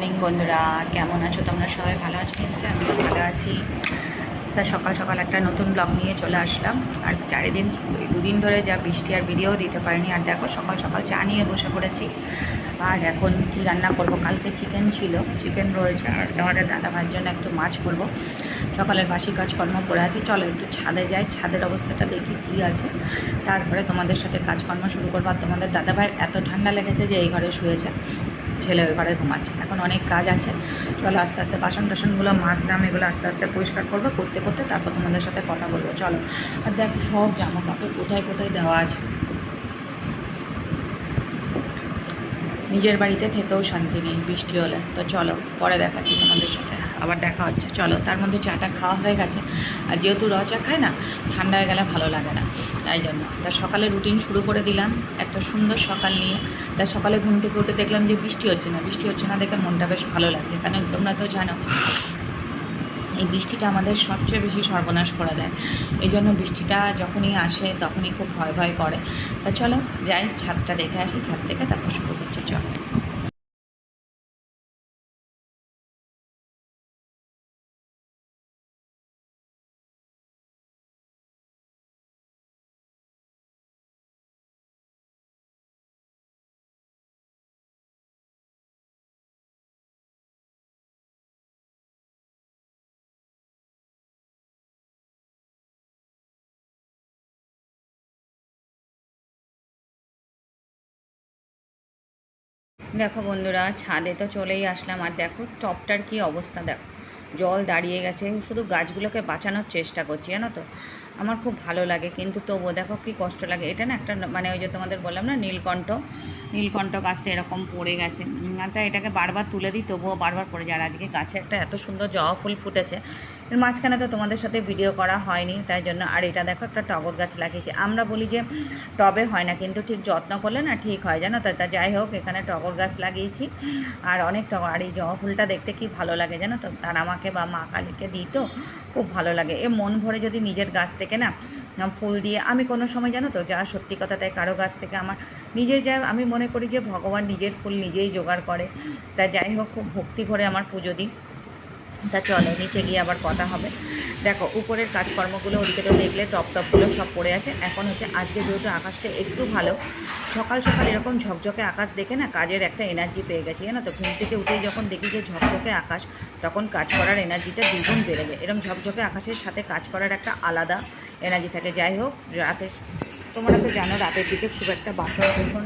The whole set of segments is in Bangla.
মর্নিং বন্ধুরা, কেমন আছো তোমরা সবাই? ভালো আছো নিশ্চয়ই? আমিও ভালো আছি। তা সকাল সকাল একটা নতুন ব্লগ নিয়ে চলে আসলাম। আর চারিদিন, দুদিন ধরে যা বৃষ্টি আর ভিডিও দিতে পারিনি। আর দেখো, সকাল সকাল চা নিয়ে বসে পড়েছি। আর এখন কি রান্না করব? কালকে চিকেন ছিল। চিকেন রয়েছে। আর আমাদের দাদা ভাইয়ের জন্য একটু মাছ করব। সকালের বাসি কাজকর্ম পড়ে আছে। চলো একটু ছাদে যাই। ছাদের অবস্থাটা দেখি কি আছে। তারপরে তোমাদের সাথে কাজকর্ম শুরু করব। আর তোমাদের দাদা ভাইয়ের এত ঠান্ডা লেগেছে যে এই ঘরে শুয়েছে। ছেলে ওই ঘরে ঘুমাচ্ছে। এখন অনেক কাজ আছে। চলো আস্তে আস্তে বাসন টাসনগুলো মাছরাম এগুলো আস্তে আস্তে পরিষ্কার করব, করতে করতে তারপর তোমাদের সাথে কথা বলব। চলো। আর দেখো সব জামা কাপড় কোথায় কোথায় দেওয়া আছে। নিজের বাড়িতে থেকেও শান্তি নেই, বৃষ্টি হলে। তো চলো, পরে দেখাচ্ছি তোমাদের সাথে। আবার দেখা হচ্ছে। চলো, তার মধ্যে চাটা খাওয়া হয়ে গেছে। আর যেহেতু র চা খায় না, ঠান্ডা হয়ে গেলে ভালো লাগে না। তাই জন্য। তা সকালে রুটিন শুরু করে দিলাম একটা সুন্দর সকাল নিয়ে। তা সকালে ঘুম থেকে উঠে দেখলাম যে বৃষ্টি হচ্ছে না। বৃষ্টি হচ্ছে না দেখে মনটা বেশ ভালো লাগছে। কারণ তোমরা তো জানো, এই বৃষ্টিটা আমাদের সবচেয়ে বেশি সর্বনাশ করে দেয়। এই জন্য বৃষ্টিটা যখনই আসে তখনই খুব ভয় ভয় করে। তা চলো, যাই, ছাদটা দেখে আসি। ছাদ থেকে তারপর শুরু করছি চলো। দেখো বন্ধুরা, ছাদে তো চলেই আসলাম। আর দেখো, টপটার কি অবস্থা দেখো। জল দাঁড়িয়ে গেছে, শুধু গাছগুলোকে বাঁচানোর চেষ্টা করছি, জানো তো। আমার খুব ভালো লাগে, কিন্তু তবুও দেখো কি কষ্ট লাগে। এটা না একটা মানে ওই যে তোমাদের বললাম না, নীলকণ্ঠ। নীলকণ্ঠ গাছটা এরকম পড়ে গেছে। তাই এটাকে বারবার তুলে দিই, তবুও বারবার পড়ে যায়। আর আজকে গাছে একটা এত সুন্দর জবা ফুল ফুটেছে। এর মাঝখানে তো তোমাদের সাথে ভিডিও করা হয়নি, তাই জন্য আর এটা দেখো একটা টগর গাছ লাগিয়েছে। আমরা বলি যে টবে হয় না, কিন্তু ঠিক যত্ন করলে না ঠিক হয়, জানো তো? তা যাই হোক, এখানে টগর গাছ লাগিয়েছি। আর অনেক টগর, আর এই জবা ফুলটা দেখতে কি ভালো লাগে, জানো তো? তার আমাকে বা মা কালীকে দিই তো, খুব ভালো লাগে। এ মন ভরে যদি নিজের গাছ থেকে না ফুল দিয়ে, আমি কোনো সময়, জানো তো? যা সত্যি কথা, তাই কারও গাছ থেকে আমার নিজে যা, আমি মনে করি যে ভগবান নিজের ফুল নিজেই জোগাড় করে। তা যাই হোক, খুব ভক্তি ভরে আমার পুজো দিই। তা চলো, নিচে গিয়ে আবার কথা হবে। দেখো, উপরের কাজকর্মগুলো ওদিকে তো দেখলে, টপ টপগুলো সব পড়ে আছে। এখন হচ্ছে, আজকে যেহেতু আকাশটা একটু ভালো, সকাল সকাল এরকম ঝকঝকে আকাশ দেখে না কাজের একটা এনার্জি পেয়ে গেছি, জানো তো? ঘুম থেকে উঠেই যখন দেখি যে ঝকঝকে আকাশ, তখন কাজ করার এনার্জিটা দ্বিগুণ বেড়ে যায়। এরকম ঝকঝকে আকাশের সাথে কাজ করার একটা আলাদা এনার্জি থাকে। যাই হোক, রাতে, তোমরা তো জানো রাতের দিকে খুব একটা বাসন কোসন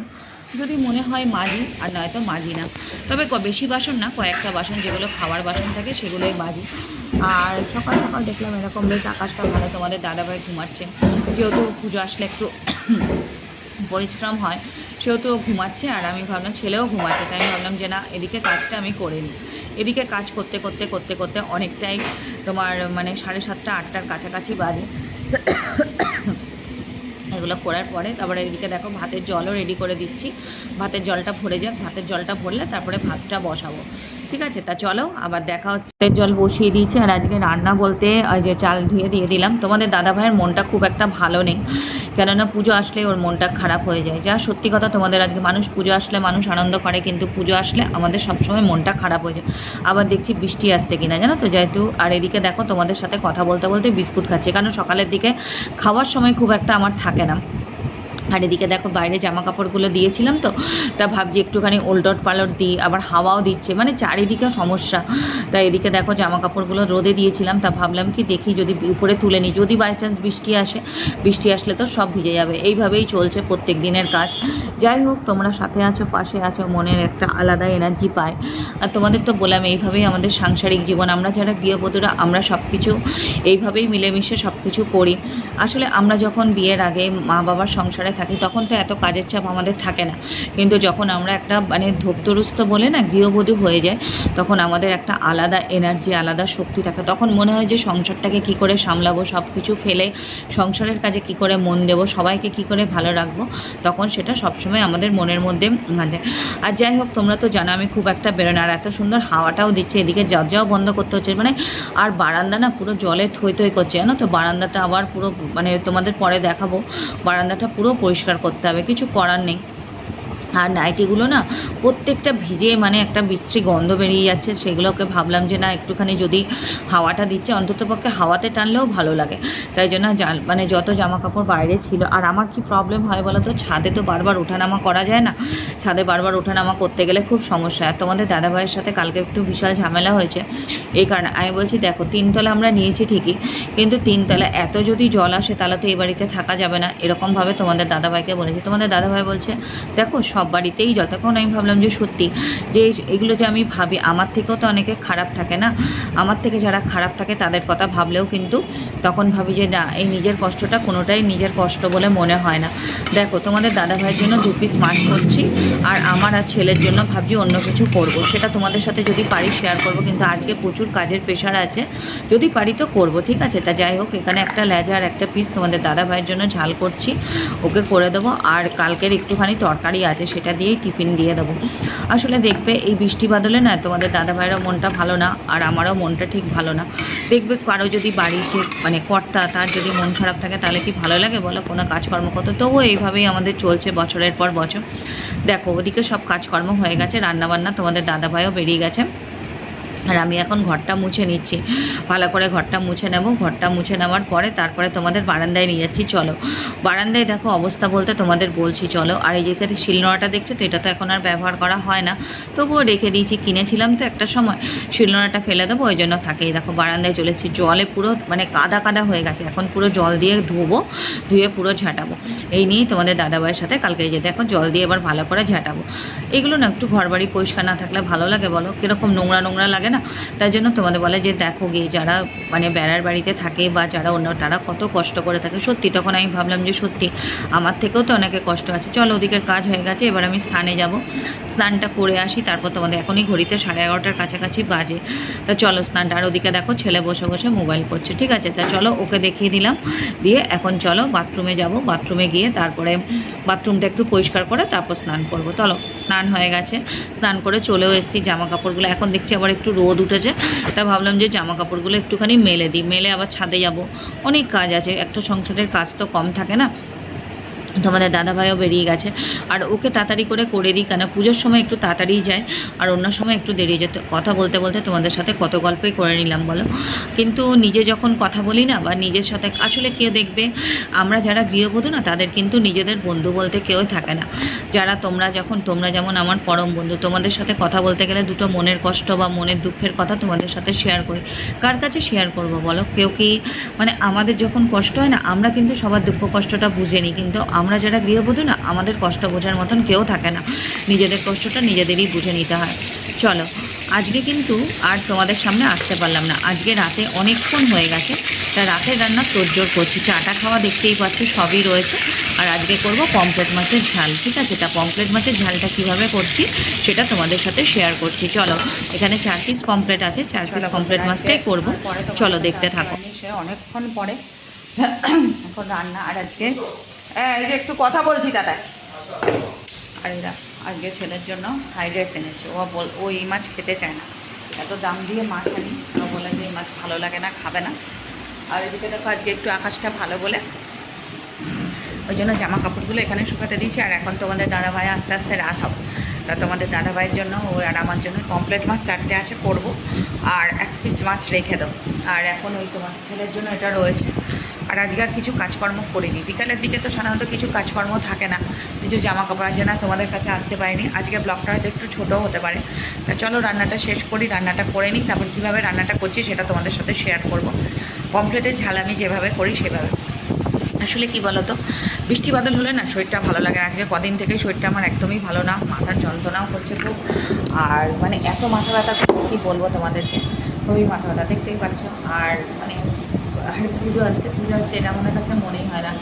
যদি মনে হয় মাজি, আর নয়তো মাজি না। তবে বেশি বাসন না, কয়েকটা বাসন, যেগুলো খাওয়ার বাসন থাকে, সেগুলোই মাজি। আর সকাল সকাল দেখলাম এরকম বেশ আকাশটা ভালো, তোমাদের দাদাভাই ঘুমাচ্ছে। যেহেতু পুজো আসলে একটু পরিশ্রম হয়, সেহেতু ঘুমাচ্ছে, আর আমি ভাবলাম ছেলেও ঘুমাচ্ছে, তাই আমি ভাবলাম যে না, এদিকে কাজটা আমি করে নিই। এদিকে কাজ করতে করতে করতে করতে অনেকটাই তোমার মানে সাড়ে সাতটা, আটটার কাছাকাছি বাজে। এগুলো করার পরে তারপরে এদিকে দেখো ভাতের জলও রেডি করে দিচ্ছি। ভাতের জলটা ভরে যাক, ভাতের জলটা ভরলে তারপরে ভাতটা বসাবো। ঠিক আছে, তা চলো, আবার দেখা হচ্ছে। জল বসিয়ে দিয়েছি, আর আজকে রান্না বলতে যে চাল ধুয়ে দিয়ে দিলাম। তোমাদের দাদা ভাইয়ের মনটা খুব একটা ভালো নেই, কেননা পুজো আসলে ওর মনটা খারাপ হয়ে যায়। যা সত্যি কথা, তোমাদের আজকে মানুষ পুজো আসলে মানুষ আনন্দ করে, কিন্তু পুজো আসলে আমাদের সবসময় মনটা খারাপ হয়ে যায়। আবার দেখছি বৃষ্টি আসছে কিনা, জানো তো, যেহেতু, আর এদিকে দেখো, তোমাদের সাথে কথা বলতে বলতে বিস্কুট খাচ্ছে, কারণ সকালের দিকে খাওয়ার সময় খুব একটা আমার থাকে না। আর এদিকে দেখো বাইরে জামা কাপড়গুলো দিয়েছিলাম তো, তা ভাবছি একটুখানি ওল্ডট পালট দিই, আবার হাওয়াও দিচ্ছে মানে চারিদিকে সমস্যা। তা এদিকে দেখো জামা কাপড়গুলো রোদে দিয়েছিলাম, তা ভাবলাম কি দেখি যদি উপরে তুলে নিই, যদি বাই চান্স বৃষ্টি আসে, বৃষ্টি আসলে তো সব ভিজে যাবে, এইভাবেই চলছে প্রত্যেক দিনের কাজ। যাই হোক, তোমরা সাথে আছো, পাশে আছো, মনের একটা আলাদা এনার্জি পায়। আর তোমাদের তো বললাম, এইভাবেই আমাদের সাংসারিক জীবন, আমরা যারা গৃহবধূরা, আমরা সব কিছু এইভাবেই মিলেমিশে সব কিছু করি। আসলে আমরা যখন বিয়ের আগে মা বাবার সংসারে থাকি তখন তো এত কাজের চাপ আমাদের থাকে না। কিন্তু যখন আমরা একটা মানে ধূপ্তরুস্থ বলে না গৃহবধূ হয়ে যায় তখন আমাদের একটা আলাদা এনার্জি আলাদা শক্তি থাকে। তখন মনে হয় যে সংসারটাকে কি করে সামলাবো সব কিছু ফেলে, সংসারের কাজে কি করে মন দেবো, সবাইকে কি করে ভালো রাখব, তখন সেটা সবসময় আমাদের মনের মধ্যে মানে। আর যাই হোক, তোমরা তো জানো আমি খুব একটা বেরোনো আর এত সুন্দর হাওয়াটাও দিচ্ছে, এদিকে দরজাও বন্ধ করতে হচ্ছে মানে আর বারান্দা না পুরো জলে থই থই করছে, জানো তো? বারান্দাটা আবার পুরো মানে তোমাদের পরে দেখাবো। বারান্দাটা পুরো পরিষ্কার করতে হবে কিছু করার নেই। আর নাইটিগুলো না প্রত্যেকটা ভিজে মানে একটা বিশ্রী গন্ধ বেরিয়ে যাচ্ছে। সেগুলোকে ভাবলাম যে না, একটুখানি যদি হাওয়াটা দিচ্ছে, অন্ততপক্ষে হাওয়াতে টানলেও ভালো লাগে। তাই জন্য মানে যত জামা কাপড় বাইরে ছিল, আর আমার কি প্রবলেম হয় বলো তো ছাদে তো বারবার ওঠানামা করা যায় না। ছাদে বারবার ওঠানামা করতে গেলে খুব সমস্যা। আর তোমাদের দাদাভাইয়ের সাথে কালকে একটু বিশাল ঝামেলা হয়েছে। এই কারণে আমি বলছি, দেখো, তিনতলা আমরা নিয়েছি ঠিকই, কিন্তু তিনতলা এত যদি জল আসে, তাহলে তো এই বাড়িতে থাকা যাবে না। এরকমভাবে তোমাদের দাদাভাইকে বলেছি। তোমাদের দাদাভাই বলছে, দেখো, সব বাড়িতেই যতক্ষণ আমি ভাবলাম যে সত্যি যে এগুলো যে আমি ভাবি, আমার থেকেও তো অনেকে খারাপ থাকে না? আমার থেকে যারা খারাপ থাকে তাদের কথা ভাবলেও কিন্তু তখন ভাবি যে না, এই নিজের কষ্টটা কোনোটাই নিজের কষ্ট বলে মনে হয় না। দেখো, তোমাদের দাদাভাইয়ের জন্য দু পিস মাছ করছি আর আমার আর ছেলের জন্য ভাবছি অন্য কিছু করব। সেটা তোমাদের সাথে যদি পারি শেয়ার করব, কিন্তু আজকে প্রচুর কাজের প্রেশার আছে। যদি পারি তো করব, ঠিক আছে? তা যাই হোক, এখানে একটা লেজা আর একটা পিস তোমাদের দাদা ভাইয়ের জন্য ঝাল করছি। ওকে করে দেবো আর কালকের একটুখানি তরকারি আছে সেটা দিয়েই টিফিন দিয়ে দেবো। আসলে দেখবে এই বৃষ্টি বাদলে না তোমাদের দাদা ভাইয়েরও মনটা ভালো না, আর আমারও মনটা ঠিক ভালো না। দেখবে কারও যদি বাড়ির যে মানে কর্তা, তার যদি মন খারাপ থাকে তাহলে কি ভালো লাগে বলো? কোনো কাজকর্ম কত তবুও এইভাবেই আমাদের চলছে বছরের পর বছর। দেখো, ওদিকে সব কাজকর্ম হয়ে গেছে, রান্নাবান্না তোমাদের দাদাভাইও বেরিয়ে গেছে। আর আমি এখন ঘরটা মুছে নিচ্ছি। ভালো করে ঘরটা মুছে নেব। ঘরটা মুছে নেওয়ার পরে তারপরে তোমাদের বারান্দায় নিয়ে যাচ্ছি। চলো। বারান্দায় দেখো অবস্থা বলতে তোমাদের বলছি, চলো। আর এই যেখানে শিলনোড়াটা দেখছ তো, এটা তো এখন আর ব্যবহার করা হয় না। তবুও রেখে দিয়েছি, কিনেছিলাম তো একটা সময়। শিলনোড়াটা ফেলে দেবো, ওই জন্য থাকেই। দেখো বারান্দায় চলেছি জলে পুরো মানে কাদা কাদা হয়ে গেছে। এখন পুরো জল দিয়ে ধোবো, ধুয়ে পুরো ঝাঁটাবো। এই নিয়েই তোমাদের দাদাভাইয়ের সাথে কালকে এই যে দেখো জল দিয়ে এবার ভালো করে ঝাঁটাবো। এগুলো না একটু ঘর বাড়ি পরিষ্কার না থাকলে ভালো লাগে বলো? কীরকম নোংরা নোংরা লাগে না? তাই জন্য তোমাদের বলে যে, দেখো গিয়ে যারা মানে বেড়ার বাড়িতে থাকে বা যারা অন্য, তারা কত কষ্ট করে থাকে। সত্যি, তখন আমি ভাবলাম যে, সত্যি, আমার থেকেও তো অনেকে কষ্ট আছে। চলো, ওদিকের কাজ হয়ে গেছে, এবার আমি স্নানে যাব। স্নানটা করে আসি, তারপর তোমাদের এখনই ঘড়িতে সাড়ে এগারোটার কাছাকাছি বাজে। তা চলো, স্নানটা আর ওদিকে দেখো, ছেলে বসে বসে মোবাইল করছে, ঠিক আছে? তা চলো, ওকে দেখিয়ে দিলাম। দিয়ে এখন চলো, বাথরুমে যাব। বাথরুমে গিয়ে তারপরে বাথরুমটা একটু পরিষ্কার করে তারপর স্নান করব। চলো, স্নান হয়ে গেছে। স্নান করে চলেও এসেছি জামা কাপড়গুলো এখন দেখছি আবার একটু রোদ উঠেছে, তা ভাবলাম যে জামা কাপড়গুলো একটুখানি মেলে দিই। মেলে আবার ছাদে যাব। অনেক কাজ আছে, একটা সংসারের কাজ তো কম থাকে না। তোমাদের দাদাভাইও বেরিয়ে গেছে। আর ওকে তাড়াতাড়ি করে করে দিই কেন? পুজোর সময় একটু তাড়াতাড়ি যায়, আর অন্য সময় একটু দেরি যেত। কথা বলতে বলতে তোমাদের সাথে কত গল্পই করে নিলাম, বলো? কিন্তু নিজে যখন কথা বলি না বা নিজের সাথে, আসলে কেউ দেখবে, আমরা যারা গৃহবধূ না, তাদের কিন্তু নিজেদের বন্ধু বলতে কেউ থাকে না। যারা তোমরা যখন, তোমরা যেমন আমার পরম বন্ধু, তোমাদের সাথে কথা বলতে গেলে দুটো মনের কষ্ট বা মনের দুঃখের কথা তোমাদের সাথে শেয়ার করি। কার কাছে শেয়ার করব, বলো? কেউ কি মানে আমাদের যখন কষ্ট হয় না, আমরা কিন্তু সবার দুঃখ কষ্টটা বুঝে নিই, কিন্তু আমরা যারা গৃহবধূ না আমাদের কষ্ট বোঝার মতন কেউ থাকে না। নিজেদের কষ্টটা নিজেদেরই বুঝে নিতে হয়। চলো আজকে কিন্তু আর তোমাদের সামনে আসতে পারলাম না। আজকে রাতে অনেকক্ষণ হয়ে গেছে। তা রাতের রান্না তোড়জোড় করছি। চাটা খাওয়া দেখতেই পাচ্ছ সবই রয়েছে। আর আজকে করব পমপ্লেট মাছের ঝাল ঠিক আছে? তা পমপ্লেট মাছের ঝালটা কীভাবে করছি সেটা তোমাদের সাথে শেয়ার করছি। চলো এখানে চার পিস পমপ্লেট আছে। চার পিস পমপ্লেট মাছটাই করব। চলো দেখতে থাকো। অনেকক্ষণ পরে এখন রান্না। আর আজকে হ্যাঁ এই যে একটু কথা বলছি দাদা আর আজকে ছেলের জন্য ফ্রাইড রাইস এনেছে। ও বল, ও এই মাছ খেতে চায় না। এত দাম দিয়ে মাছ আনি। ও বলে যে এই মাছ ভালো লাগে না, খাবে না। আর এদিকে দেখো, আজকে একটু আকাশটা ভালো বলে। ওই জন্য জামা কাপড়গুলো এখানে শুকাতে দিয়েছি। আর এখন তোমাদের দাদাভাই আস্তে আস্তে রাত হবে। তা তোমাদের দাদা ভাইয়ের জন্য ও আর আমার জন্য কমপ্লেট মাছ চারটে আছে, করব। আর এক পিস মাছ রেখে দেবো আর এখন ওই তোমার ছেলের জন্য এটা রয়েছে। আর আজকে আর কিছু কাজকর্ম করিনি। বিকালের দিকে তো সাধারণত কিছু কাজকর্ম থাকে না। কিছু জামা কাপড় আছে না, তোমাদের কাছে আসতে পারিনি। আজকে ব্লগটা হয়তো একটু ছোটো হতে পারে। তা চলো রান্নাটা শেষ করি, রান্নাটা করে নিই, তারপর কীভাবে রান্নাটা করছি সেটা তোমাদের সাথে শেয়ার করব। পমপ্লেটের ঝাল আমি যেভাবে করি সেভাবে। আসলে কি বলতো, বৃষ্টি বাদল হলে না শরীরটা ভালো লাগে। আজকে কদিন থেকে শরীরটা আমার একদমই ভালো না, মাথার যন্ত্রণাও করছে খুব। আর মানে এত মাথা ব্যথা করছে, কী বলব তোমাদেরকে? খুবই মাথা ব্যথা, দেখতেই পাচ্ছ। আর মানে আর পুজো আসছে পুজো আসছে, এটা আমাদের কাছে মনেই হয় না।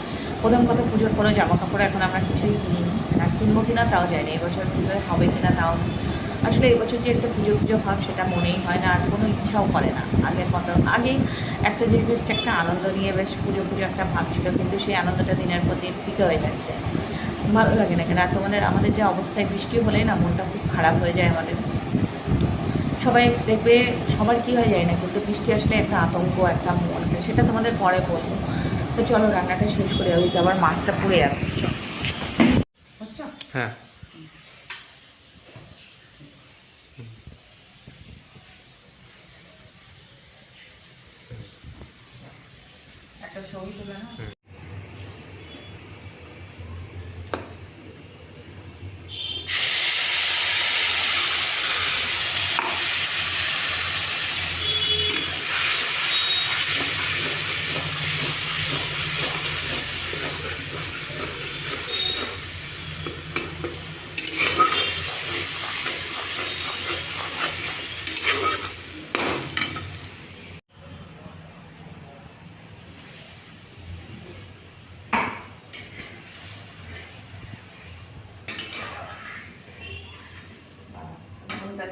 প্রথম কথা পুজোর কোনো জামা কাপড় এখন আমরা কিছুই কিনিনি। আর কিনবো কিনা তাও যায়নি এবছর পুজোয় হবে কিনা তাও। আসলে এবছর যে একটা পুজো পুজো ভাব, সেটা মনেই হয় না, আর কোনো ইচ্ছাও করে না। আগের মতো, আগেই একটা যে বেশ একটা আনন্দ নিয়ে বেশ পুজো পুজো একটা ভাব ছিল, কিন্তু সেই আনন্দটা দিনের প্রতি ফিকে হয়ে যাচ্ছে। ভালো লাগে না কেন? আর তোমাদের, আমাদের যে অবস্থায় বৃষ্টি হলে না মনটা খুব খারাপ হয়ে যায় আমাদের। সবাই দেখবে সবার কি হয়ে যায় না কিন্তু বৃষ্টি আসলে একটা আতঙ্ক একটা মন। সেটা তোমাদের পরে বলব। তো চলো রান্নাটা শেষ করে ওইটা আবার মাছটা পুড়ে যাচ্ছে। বুঝছ হ্যাঁ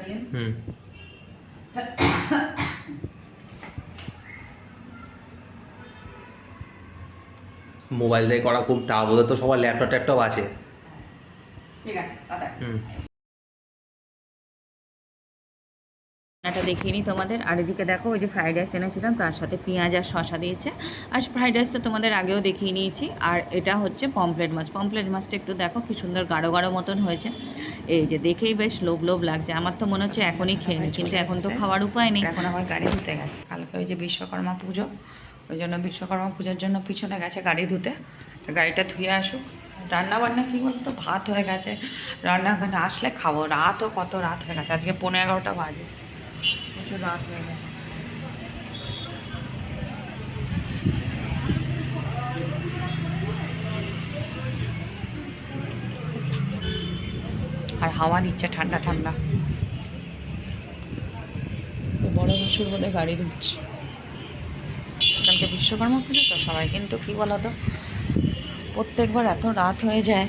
দিয়ে হুম মোবাইল থেকে করা খুব টাফ ওদের তো সবার ল্যাপটপ ট্যাপটপ আছে। ঠিক আছে হুম। দেখিয়ে নিই তোমাদের। আর এদিকে দেখো, ওই যে ফ্রাইড রাইস এনেছিলাম, তার সাথে পেঁয়াজ আর শশা দিয়েছে। আর ফ্রাইড রাইস তো তোমাদের আগেও দেখিয়ে নিয়েছি। আর এটা হচ্ছে পমপ্লেট মাছ। পমপ্লেট মাছটা একটু দেখো, কি সুন্দর গাঢ় গাঢ় মতন হয়েছে। এই যে দেখেই বেশ লোভ লোভ লাগছে। আমার তো মনে হচ্ছে এখনই খেয়ে নিই, কিন্তু এখন তো খাওয়ার উপায় নেই। এখন আমার গাড়ি ধুতে গেছে। কালকে ওই যে বিশ্বকর্মা পুজো, ওই জন্য বিশ্বকর্মা পুজোর জন্য পিছনে গেছে গাড়ি ধুতে। তো গাড়িটা ধুয়ে আসুক। রান্না বান্না কী বলতো? ভাত হয়ে গেছে। রান্না আসলে খাব। রাতও কত রাত হয়ে গেছে। আজকে পনেরো এগারোটা বাজে। প্রচুর রাত গেছে। আর হাওয়া দিচ্ছে ঠান্ডা ঠান্ডা। বড় বসুর বোধে গাড়ি ধুচ্ছে কালকে বিশ্বকর্মা পুজো তো সবাই কিন্তু কী বলতো? প্রত্যেকবার এত রাত হয়ে যায়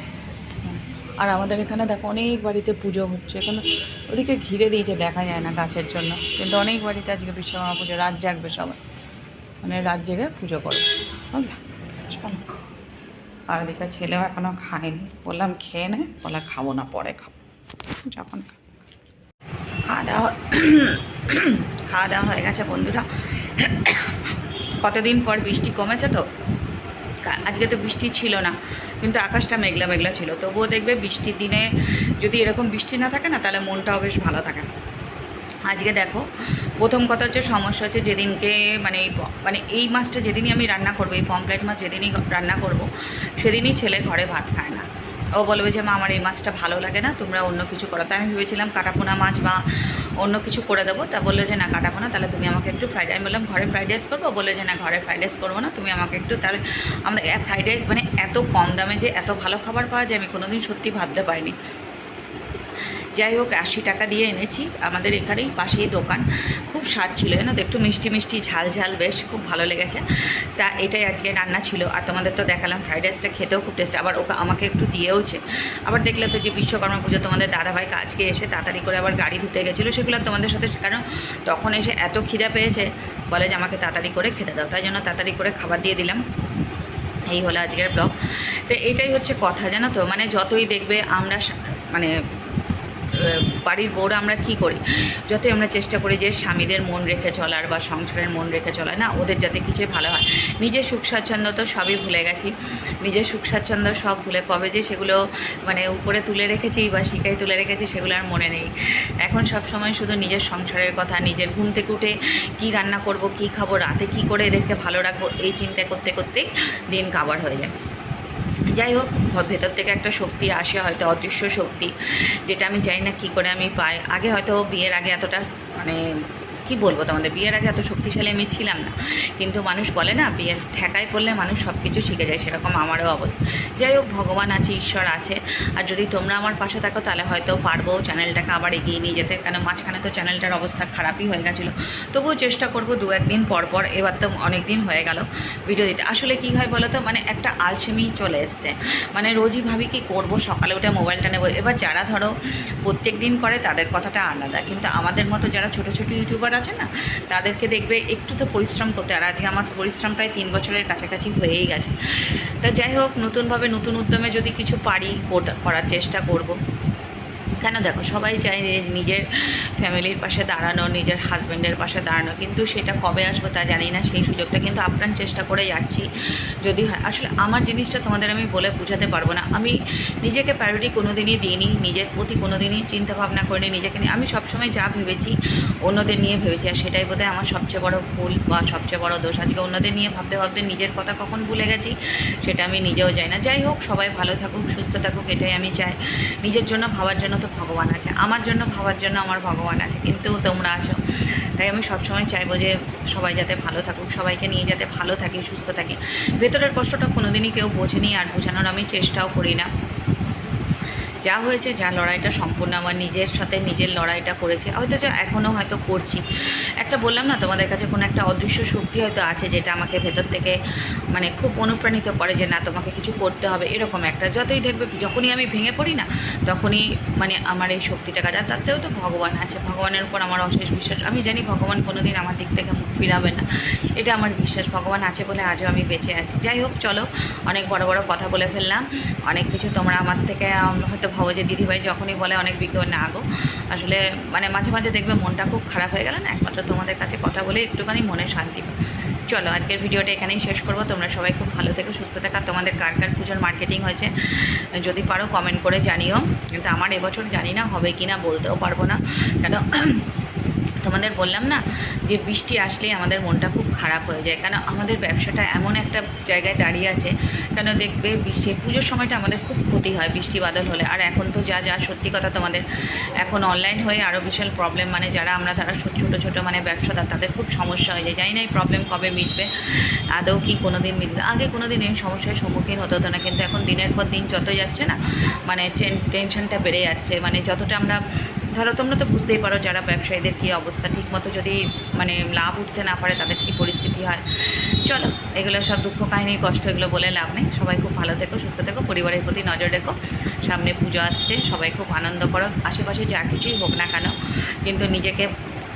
আর আমাদের এখানে দেখো অনেক বাড়িতে পুজো হচ্ছে। এখানে ওদিকে ঘিরে দিয়েছে, দেখা যায় না গাছের জন্য। কিন্তু অনেক বাড়িতে আজকে বিশ্বকর্মা পুজো, রাত জাগবে সবাই। মানে রাত জেগে পুজো করে। আর এদিকে ছেলেও এখনও খায়নি। বললাম, খেয়ে নে, বলে খাব না, পরে খাব। যখন খাওয়া দাওয়া খাওয়া দাওয়া হয়ে গেছে বন্ধুরা। কতদিন পর বৃষ্টি কমেছে তো? আজকে তো বৃষ্টি ছিল না, কিন্তু আকাশটা মেঘলা মেঘলা ছিল। তবুও দেখবে বৃষ্টির দিনে যদি এরকম বৃষ্টি না থাকে না, তাহলে মনটাও বেশ ভালো থাকে আজকে দেখো, প্রথম কথা হচ্ছে সমস্যা হচ্ছে যেদিনকে মানে এই মানে এই মাছটা যেদিনই আমি রান্না করব, এই পমপ্লেট মাছ যেদিনই রান্না করব, সেদিনই ছেলে ঘরে ভাত খায় না। ও বলবে যে, মা, আমার এই মাছটা ভালো লাগে না, তোমরা অন্য কিছু করো। তাই আমি ভেবেছিলাম কাটাপোনা মাছ বা অন্য কিছু করে দেবো। তা বলল যে, না, কাটাপোনা, তাহলে তুমি আমাকে একটু ফ্রাইড আমি বললাম, ঘরে ফ্রাইড রাইস করব? বলল যে, না, ঘরে ফ্রাইড রাইস করব না, তুমি আমাকে একটু তাহলে আমরা ফ্রাইড রাইস মানে এত কম দামে যে, এত ভালো খাবার পাওয়া যায়, আমি কোনোদিন সত্যি ভাবতে পারিনি। যাই হোক, আশি টাকা দিয়ে এনেছি। আমাদের এখানেই পাশেই দোকান। খুব স্বাদ ছিল, জানো তো? একটু মিষ্টি মিষ্টি, ঝাল ঝাল, বেশ খুব ভালো লেগেছে। তা এটাই আজকে রান্না ছিল। আর তোমাদের তো দেখালাম ফ্রাইড রাইসটা খেতেও খুব টেস্ট আবার ওকে আমাকে একটু দিয়েওছে। আবার দেখলে তো যে বিশ্বকর্মা পুজো তোমাদের দাদাভাই আজকে এসে তাড়াতাড়ি করে আবার গাড়ি ধুতে গেছিল, সেগুলো তোমাদের সাথে কারণ তখন এসে এত খিদা পেয়েছে, বলে যে আমাকে তাড়াতাড়ি করে খেতে দাও। তাই জন্য তাড়াতাড়ি করে খাবার দিয়ে দিলাম। এই হলো আজকের ব্লগ তো এটাই হচ্ছে কথা, জানো তো? মানে যতই দেখবে আমরা মানে বাড়ির বউরা আমরা কি করি? যতই আমরা চেষ্টা করি যে স্বামীদের মন রেখে চলার বা সংসারের মন রেখে চলার, না, ওদের যাতে কিছুই ভালো হয়। নিজের সুখ স্বাচ্ছন্দ্য তো সবই ভুলে গেছি। নিজের সুখ স্বাচ্ছন্দ্য সব ভুলে, কবে যে সেগুলো মানে উপরে তুলে রেখেছি বা শিকায় তুলে রেখেছি সেগুলো আর মনে নেই। এখন সব সময় শুধু নিজের সংসারের কথা, নিজের ঘুম থেকে উঠে কী রান্না করব, কী খাব, রাতে কী করে এদেরকে ভালো রাখব, এই চিন্তা করতে, করতেই দিন কাবার হয়ে যায়। যাই হোক ভেতর থেকে একটা শক্তি আসে, হয়তো অদৃশ্য শক্তি, যেটা আমি জানি না কী করে আমি পাই। আগে হয়তো বিয়ের আগে এতটা মানে কি বলব তোমাদের? বিয়ের আগে এত শক্তিশালী আমি ছিলাম না। কিন্তু মানুষ বলে না, বিয়ের ঠেকায় পড়লে মানুষ সব কিছু শিখে যায়, সেরকম আমারও অবস্থা। যাই হোক, ভগবান আছে, ঈশ্বর আছে। আর যদি তোমরা আমার পাশে থাকো, তাহলে হয়তো পারব চ্যানেলটাকে আবার এগিয়ে নিয়ে যেতে। কেন মাঝখানে তো চ্যানেলটার অবস্থা খারাপই হয়ে গেছিল। তবুও চেষ্টা করব দু একদিন পর পর, এবার তো অনেক দিন হয়ে গেল ভিডিও দিতে। আসলে কী হয় বলো তো মানে একটা আলসেমি চলে এসছে। মানে রোজই ভাবি কি করব, সকালে উঠে মোবাইলটা নেব। এবার যারা ধরো প্রত্যেক দিন করে, তাদের কথাটা আলাদা। কিন্তু আমাদের মতো যারা ছোট ছোট ইউটিউবার আছে না, তাদেরকে দেখবে একটু তো পরিশ্রম করতে আর আজকে আমার পরিশ্রম প্রায় তিন বছরের কাছাকাছি হয়েই গেছে। তা যাই হোক, নতুনভাবে নতুন উদ্যমে যদি কিছু পারি করার চেষ্টা করব। কেন দেখো, সবাই চায় নিজের ফ্যামিলির পাশে দাঁড়ানো, নিজের হাজব্যান্ডের পাশে দাঁড়ানো, কিন্তু সেটা কবে আসব তা জানি না। সেই সুযোগটা কিন্তু আপ্রাণ চেষ্টা করে যাচ্ছি। যদি হয়, আসলে আমার জিনিসটা তোমাদের আমি বলে বোঝাতে পারব না। আমি নিজেকে প্রায়োরিটি কোনো দিনই দিইনি, নিজের প্রতি কোনো দিনই চিন্তা ভাবনা করিনি, নিজেকে নিয়ে। আমি সবসময় যা ভেবেছি অন্যদের নিয়ে ভেবেছি, আর সেটাই বোধহয় আমার সবচেয়ে বড় ভুল বা সবচেয়ে বড় দোষ। আজকে অন্যদের নিয়ে ভাবতে ভাবতে নিজের কথা কখন ভুলে গেছি, সেটা আমি নিজেও যাই না। যাই হোক, সবাই ভালো থাকুক, সুস্থ থাকুক, এটাই আমি চাই। নিজের জন্য, ভাবার জন্য তো ভগবান আছে। আমার জন্য ভাবার জন্য আমার ভগবান আছে, কিন্তু তোমরা আছো। তাই আমি সবসময় চাইব যে সবাই যাতে ভালো থাকুক, সবাইকে নিয়ে যাতে ভালো থাকি, সুস্থ থাকি। ভেতরের কষ্টটা কোনোদিনই কেউ বোঝেনি আর বোঝানোর আমি চেষ্টাও করি না। যা হয়েছে, যা লড়াইটা সম্পূর্ণ আমার নিজের সাথে, নিজের লড়াইটা করেছি। হয়তো যে এখনও হয়তো করছি। একটা বললাম না, তোমাদের কাছে কোনো একটা অদৃশ্য শক্তি হয়তো আছে যেটা আমাকে ভেতর থেকে মানে খুব অনুপ্রাণিত করে যে, না, তোমাকে কিছু করতে হবে। এরকম একটা। যতই দেখবে, যখনই আমি ভেঙে পড়ি না, তখনই মানে আমার এই শক্তিটা কাজ আর তাতেও তো ভগবান আছে। ভগবানের উপর আমার অশেষ বিশ্বাস। আমি জানি ভগবান কোনোদিন আমার দিক থেকে মুখ ফিরাবে না। এটা আমার বিশ্বাস। ভগবান আছে বলে আজও আমি বেঁচে আছি। যাই হোক, চলো, অনেক বড় বড় কথা বলে ফেললাম। অনেক কিছু তোমরা আমার থেকে হয়তো ভাবো যে দিদিভাই যখনই বলে অনেক বিজ্ঞ না আগো। আসলে মানে মাঝে মাঝে দেখবে মনটা খুব খারাপ হয়ে গেল না? একমাত্র তোমাদের কাছে কথা বলে একটুখানি মনে শান্তি। চলো, আজকের ভিডিওটা এখানেই শেষ করব। তোমরা সবাই খুব ভালো থেকে, সুস্থ থাকা। তোমাদের কার কার পুজোর মার্কেটিং হয়েছে, যদি পারো কমেন্ট করে জানিও। কিন্তু আমার এবছর জানি না হবে কি না বলতেও পারব না। কেন? তোমাদের বললাম না যে বৃষ্টি আসলেই আমাদের মনটা খুব খারাপ হয়ে যায়। কেন আমাদের ব্যবসাটা এমন একটা জায়গায় দাঁড়িয়ে আছে, কেন দেখবে বৃষ্টি, পুজোর সময়টা আমাদের খুব ক্ষতি হয় বৃষ্টি বাদল হলে। আর এখন তো যা যা, সত্যি কথা তোমাদের, এখন অনলাইন হয়ে আরও বিশাল প্রবলেম মানে যারা আমরা তারা ছোটো ছোটো মানে ব্যবসাদার, তাদের খুব সমস্যা হয়ে যায়। জানি না এই প্রবলেম কবে মিটবে, আদৌ কি কোনো দিন মিটবে। আগে কোনো দিন এই সমস্যার সম্মুখীন হতে হতো না, কিন্তু এখন দিনের পর দিন যত যাচ্ছে না মানে টেনশনটা বেড়ে যাচ্ছে। মানে যতটা আমরা ধরো, তোমরা তো বুঝতেই পারো যারা ব্যবসায়ীদের কী অবস্থা। ঠিকমতো যদি মানে লাভ উঠতে না পারে, তাদের কী পরিস্থিতি হয়? চলো, এগুলো সব দুঃখ কাহিনী কষ্ট, এগুলো বলে লাভ নেই। সবাই খুব ভালো থেকো, সুস্থ থেকো, পরিবারের প্রতি নজর রেখো। সামনে পুজো আসছে, সবাই খুব আনন্দ করো। আশেপাশে যা কিছুই হোক না কেন, কিন্তু নিজেকে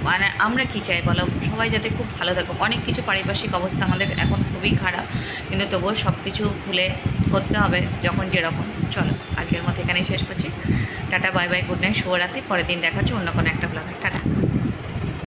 মানে আমরা কী চাই বলো? সবাই যাতে খুব ভালো থাকো। অনেক কিছু পারিপার্শ্বিক অবস্থা আমাদের এখন খুবই খারাপ, কিন্তু তবুও সব কিছু ভুলে করতে হবে যখন যেরকম। চলো, আজকের মতো এখানেই শেষ করছি। Ta ta, bye bye, good night, শুভরাত্রি, পরের দিন দেখা হচ্ছে অন্য কোনো একটা ব্লগে টাটা।